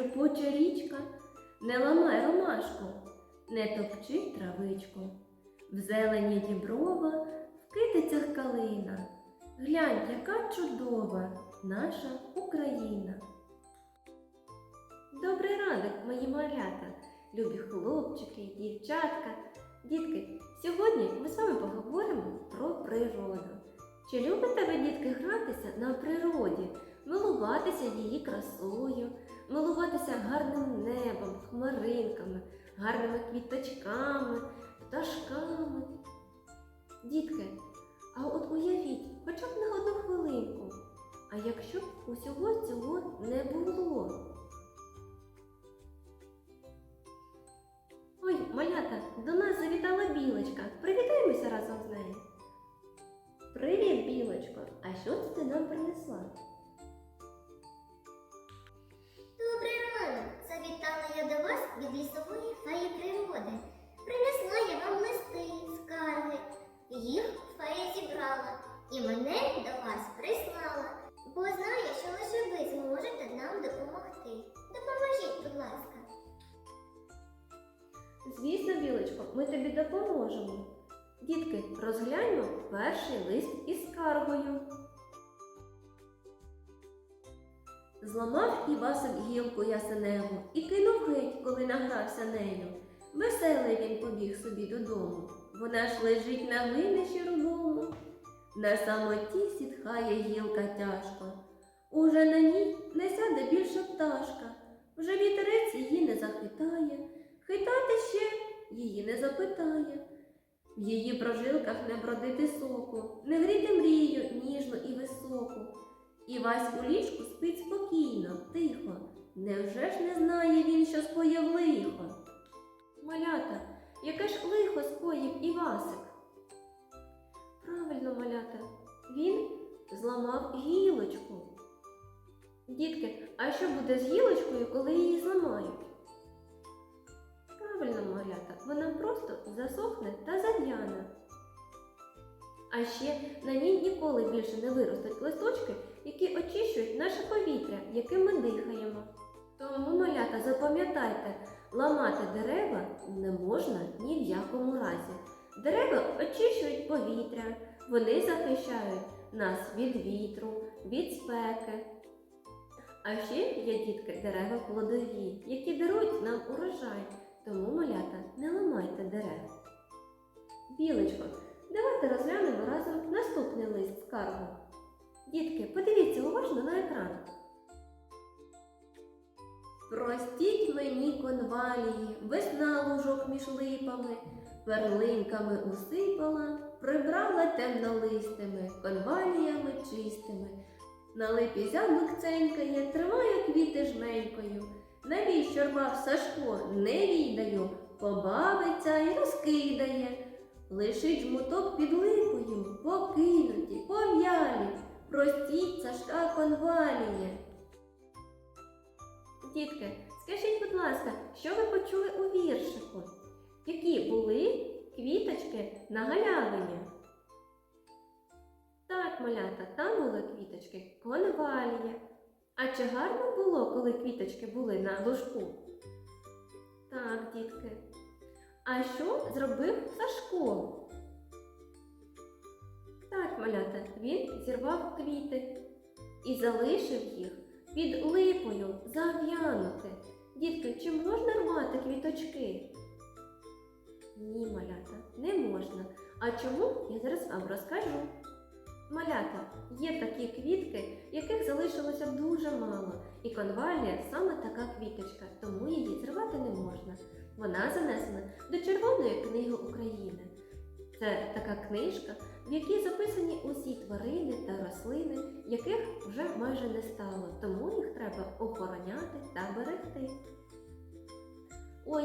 шлюпоче річка, не ламай ромашку, не топчи травичку. В зелені діброва, в китицях калина. Глянь, яка чудова наша Україна. Добрий ранок, мої малята, любі хлопчики, дівчатка. Дітки, сьогодні ми з вами поговоримо про природу. Чи любите ви, дітки, гратися на природі, милуватися її красою, милуватися гарним небом, хмаринками, гарними квіточками, пташками? Дітки, а от уявіть, хоча б на одну хвилинку, а якщо б усього цього не було? Ой, малята, до нас завітала білочка. Привітаємося разом з нею. Привіт, білочко! А що це ти нам принесла? Я до вас від лісової феї природи. Принесла я вам листи, скарги. Їх фея зібрала і мене до вас прислала. Бо знає, що лише ви зможете нам допомогти. Допоможіть, будь ласка. Звісно, білочко, ми тобі допоможемо. Дітки, розгляньмо перший лист із скаргою. Зламав Івасик гілку ясеневу і кинув геть, коли награвся нею. Веселий він побіг собі додому. Вона ж лежить на глинищі рудому. На самоті сітхає гілка тяжко. Уже на ній не сяде більше пташка. Вже вітерець її не захитає, хитати ще її не запитає. В її прожилках не бродити соку, не гріти мрію ніжну і високу. І Вась у ліжку спить спокійно, яке ж лихо скоїв Івасик? Правильно, малята, він зламав гілочку. Дітки, а що буде з гілочкою, коли її зламають? Правильно, малята, вона просто засохне та зав'яне. А ще на ній ніколи більше не виростуть листочки, які очищують наше повітря, яким ми дихаємо. Ламати дерева не можна ні в якому разі. Дерева очищують повітря, вони захищають нас від вітру, від спеки. А ще є дітки дерева плодові, які дарують нам урожай. Тому, малята, не ламайте дерев. Білочко, давайте розглянемо разом наступний лист скаргу. Дітки, подивіться уважно на екран. Простіть мені конвалії, весна лужок між липами, перлинками усипала, прибрала темнолистими, конваліями чистими. На липі зямок ценькає, тримає квіти жменькою. Навіщо рвав Сашко, не відаю, побавиться і розкидає. Лишить жмуток під липою, покинуті, пов'ялі, простіть Сашка конваліє. Дітки, скажіть, будь ласка, що ви почули у віршику? Які були квіточки на галявині? Так, малята, там були квіточки конвалія. А чи гарно було, коли квіточки були на лужку? Так, дітки. А що зробив Сашко? Так, малята, він зірвав квіти і залишив їх під липою зав'янути. Дітки, чи можна рвати квіточки? Ні, малята, не можна. А чому я зараз вам розкажу. Малята, є такі квітки, яких залишилося дуже мало, і конвалія саме така квіточка, тому її зривати не можна. Вона занесена до Червоної книги України. Це така книжка, в якій записані усі тварини та рослини, яких вже майже не стало, тому їх треба охороняти та берегти. Ой,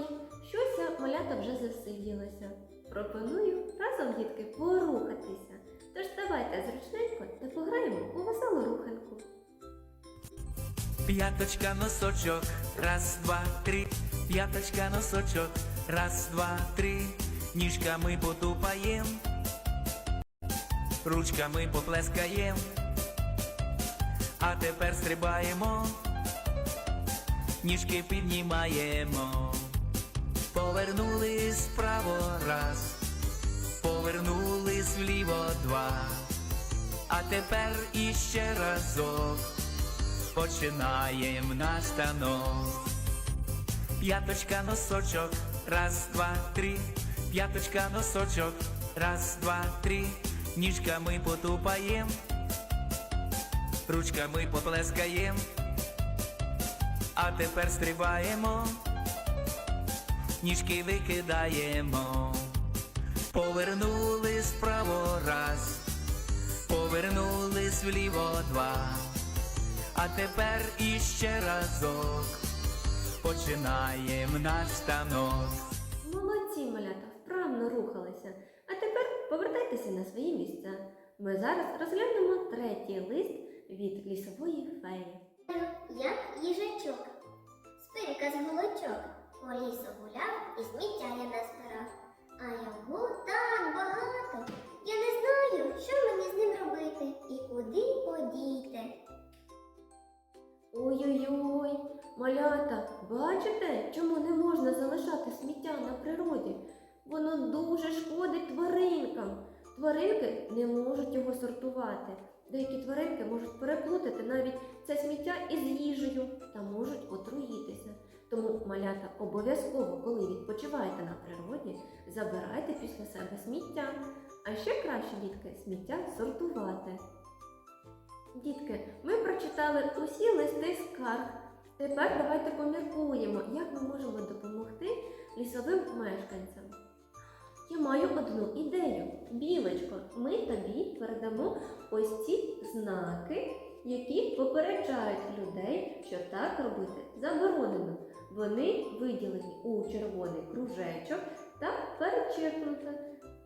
щось малята вже засиділася. Пропоную разом, дітки, порухатися. Тож давайте зручненько та пограємо у веселу руханку. П'яточка носочок, раз, два, три, п'яточка носочок, раз, два, три, ніжками потупаєм, ручками поплескаєм, а тепер стрибаємо, ніжки піднімаємо. Повернулись вправо раз, повернулись вліво два. А тепер іще разок. Починаємо наш танок. П'яточка носочок, раз, два, три, п'яточка носочок, раз, два, три, ніжками потупаєм, ручками поплескаєм, а тепер стрибаємо, ніжки викидаємо, повернулись вправо раз, повернулись вліво два, а тепер іще разок починаєм наш станок. Молодці, малята, вправно рухалися. А тепер повертайтеся на свої місця. Ми зараз розглянемо третій лист від лісової феї. Як їжачок. Спинка з голочок. По лісу гуляв і сміття я назбирав. А його так багато. Я не знаю, що мені з ним робити і куди подіти. Ой-ой-ой, малята, бачите, чому не можна залишати сміття на природі? Воно дуже шкодить тваринкам. Тваринки не можуть його сортувати. Деякі тваринки можуть переплутати навіть це сміття із їжею та можуть отруїтися. Тому, малята, обов'язково, коли відпочиваєте на природі, забирайте після себе сміття. А ще краще, дітки, сміття сортувати. Дітки, ми прочитали усі листи скарг. Тепер давайте поміркуємо, як ми можемо допомогти лісовим мешканцям. Я маю одну ідею. Білочко, ми тобі передамо ось ці знаки, які попереджають людей, що так робити заборонено. Вони виділені у червоний кружечок та перечеркнуто.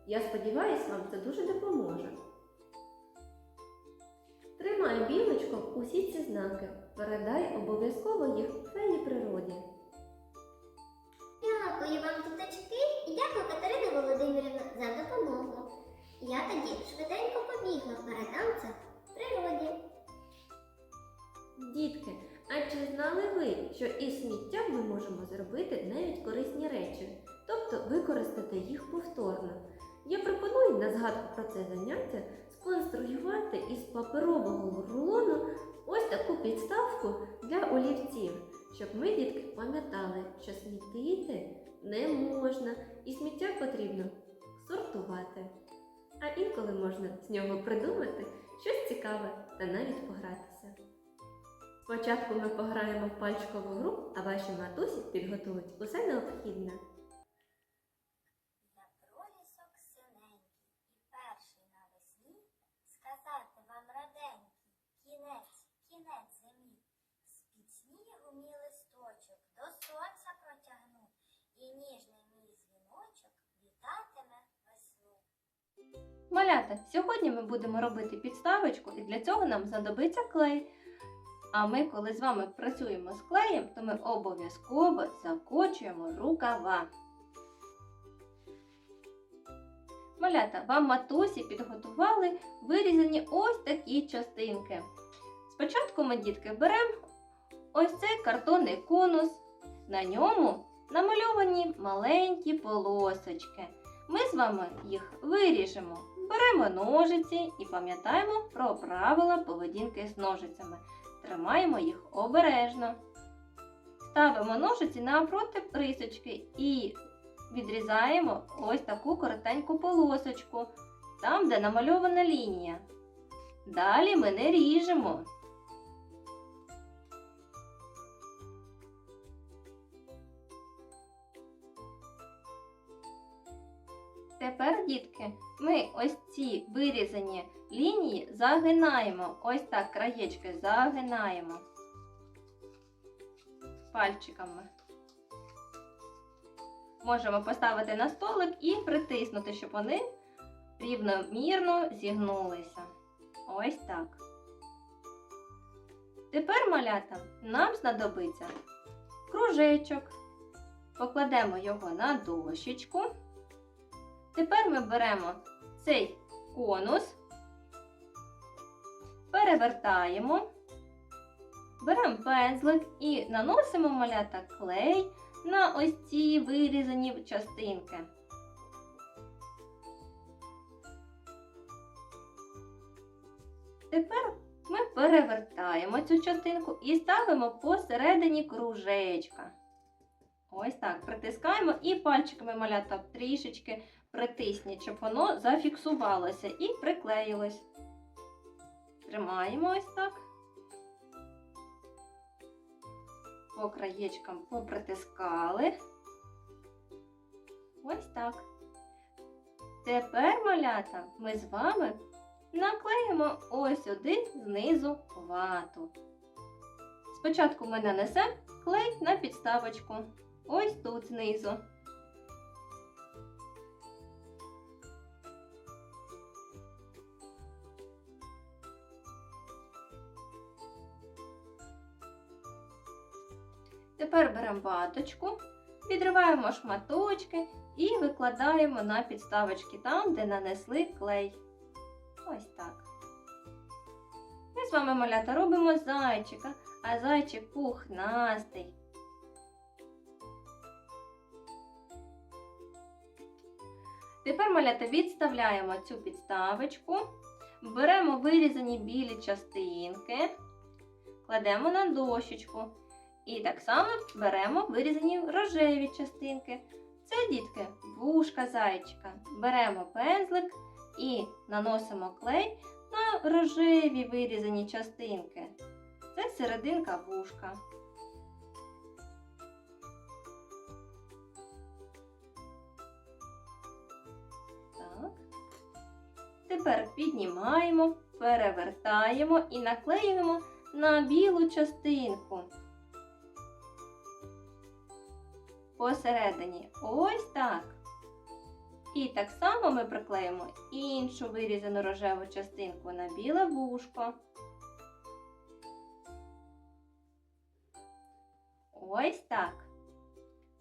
Я сподіваюся, вам це дуже допоможе. Тримай білочко усі ці знаки. Передай обов'язково їх феї природі. Дякую вам, діточки, і дякую Катерина Володимирівна за допомогу. Я тоді швиденько побігла, передам це природі. Дітки, а чи знали ви, що із сміттям ми можемо зробити навіть корисні речі, тобто використати їх повторно? Я пропоную на згадку про це заняття сконструювати із паперового рулону ось таку підставку для олівців, щоб ми, дітки, пам'ятали, що смітити не можна і сміття потрібно сортувати. А інколи можна з нього придумати щось цікаве та навіть погратися. Спочатку ми пограємо в пальчикову гру, а ваші матусі підготують усе необхідне. Малята, сьогодні ми будемо робити підставочку, і для цього нам знадобиться клей. А ми, коли з вами працюємо з клеєм, то ми обов'язково закочуємо рукава. Малята, вам матусі підготували вирізані ось такі частинки. Спочатку ми, дітки, беремо ось цей картонний конус. На ньому намальовані маленькі полосочки. Ми з вами їх виріжемо. Беремо ножиці і пам'ятаємо про правила поведінки з ножицями. Тримаємо їх обережно. Ставимо ножиці напроти рисочки і відрізаємо ось таку коротеньку полосочку, там, де намальована лінія. Далі ми не ріжемо. Тепер, дітки, ми ось ці вирізані лінії загинаємо. Ось так краєчки загинаємо пальчиками. Можемо поставити на столик і притиснути, щоб вони рівномірно зігнулися. Ось так. Тепер, малята, нам знадобиться кружечок. Покладемо його на дощечку. Тепер ми беремо цей конус, перевертаємо беремо пензлик і наносимо малята клей на ось ці вирізані частинки. Тепер ми перевертаємо цю частинку і ставимо посередині кружечка. Ось так, притискаємо і пальчиками малята трішечки притисніть, щоб воно зафіксувалося і приклеїлось. Тримаємо ось так. По краєчкам попритискали. Ось так. Тепер, малята, ми з вами наклеїмо ось сюди знизу вату. Спочатку ми нанесемо клей на підставочку. Ось тут знизу. Тепер беремо ваточку, відриваємо шматочки і викладаємо на підставочки там, де нанесли клей. Ось так. Ми з вами малята робимо зайчика, а зайчик пухнастий. Тепер малята відставляємо цю підставочку, беремо вирізані білі частинки, кладемо на дощечку. І так само беремо вирізані рожеві частинки. Це, дітки, вушка зайчика. Беремо пензлик і наносимо клей на рожеві вирізані частинки. Це серединка вушка. Тепер піднімаємо, перевертаємо і наклеюємо на білу частинку. Посередині ось так. І так само ми приклеїмо іншу вирізану рожеву частинку на біле вушко. Ось так.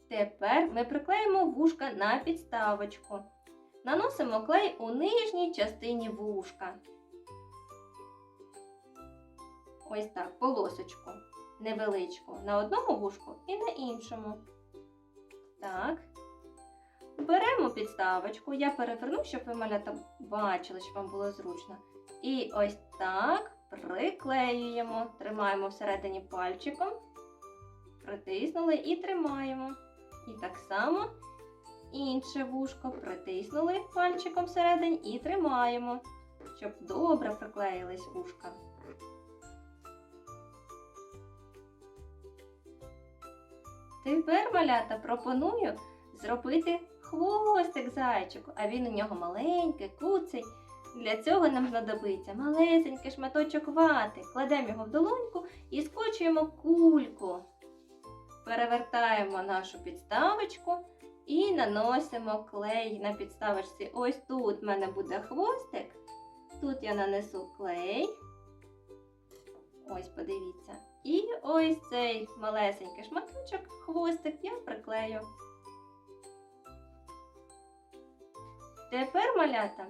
Тепер ми приклеїмо вушка на підставочку. Наносимо клей у нижній частині вушка. Ось так, полосочку невеличку на одному вушку і на іншому. Так. Беремо підставочку, я переверну, щоб ви малята бачили, щоб вам було зручно. І ось так приклеюємо. Тримаємо всередині пальчиком, притиснули і тримаємо. І так само інше вушко притиснули пальчиком всередині і тримаємо, щоб добре приклеїлись вушка. Тепер малята пропоную зробити хвостик зайчику, а він у нього маленький, куций. Для цього нам знадобиться малесенький шматочок вати. Кладемо його в долоньку і скочуємо кульку. Перевертаємо нашу підставочку і наносимо клей на підставочці. Ось тут в мене буде хвостик. Тут я нанесу клей. Ось, подивіться. І ось цей малесенький шматочок, хвостик я приклею. Тепер, малята,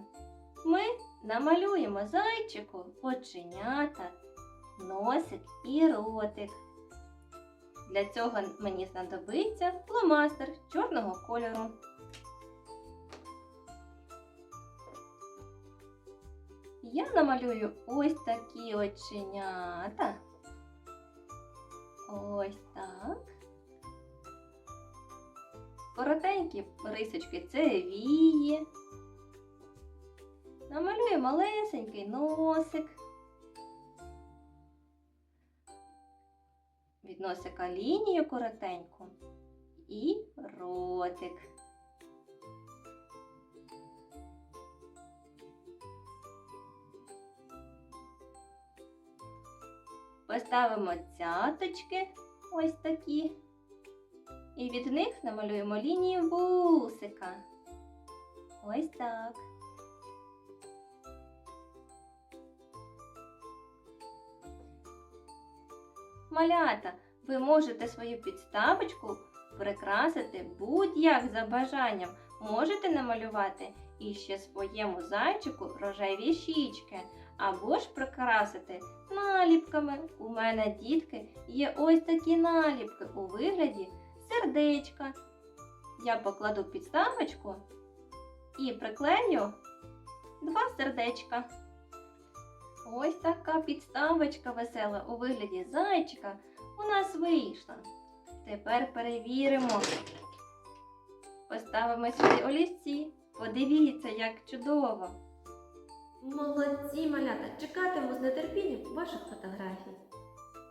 ми намалюємо зайчику оченята, носик і ротик. Для цього мені знадобиться фломастер чорного кольору. Я намалюю ось такі оченята. Ось так. Коротенькі рисочки це вії. Намалюю малесенький носик. Від носика лінію коротеньку і ротик. Поставимо цяточки ось такі. І від них намалюємо лінію вусика. Ось так. Малята, ви можете свою підставочку прикрасити будь-як за бажанням. Можете намалювати і ще своєму зайчику рожеві щічки, або ж прикрасити наліпками. У мене, дітки, є ось такі наліпки у вигляді сердечка. Я покладу підставочку і приклею два сердечка. Ось така підставочка весела у вигляді зайчика у нас вийшла. Тепер перевіримо. Поставимо сюди олівці. Подивіться, як чудово. Молодці, малята! Чекатиму з нетерпінням ваших фотографій.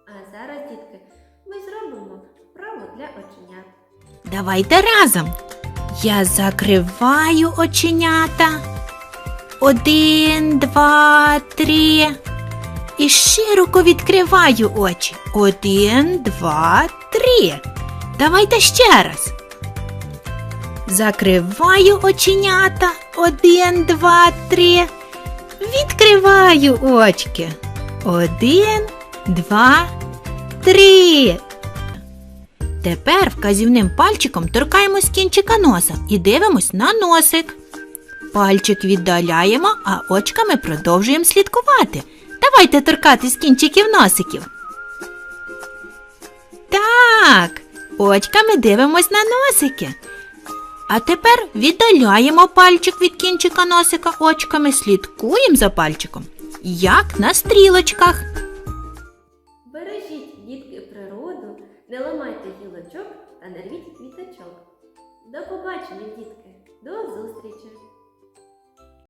А зараз, дітки, ми зробимо вправу для оченят. Давайте разом. Я закриваю оченята. Один, два, три. І широко відкриваю очі. Один, два, три. Давайте ще раз. Закриваю оченята. Один, два, три. Відкриваю очки. Один, два, три. Тепер вказівним пальчиком торкаємось кінчика носа і дивимось на носик. Пальчик віддаляємо, а очками продовжуємо слідкувати. Давайте торкатись кінчиків носиків. Так, очками дивимось на носики. А тепер віддаляємо пальчик від кінчика носика очками, слідкуємо за пальчиком, як на стрілочках. Бережіть, дітки, природу, не ламайте гілочок та не рвіть квіточок. До побачення, дітки! До зустрічі!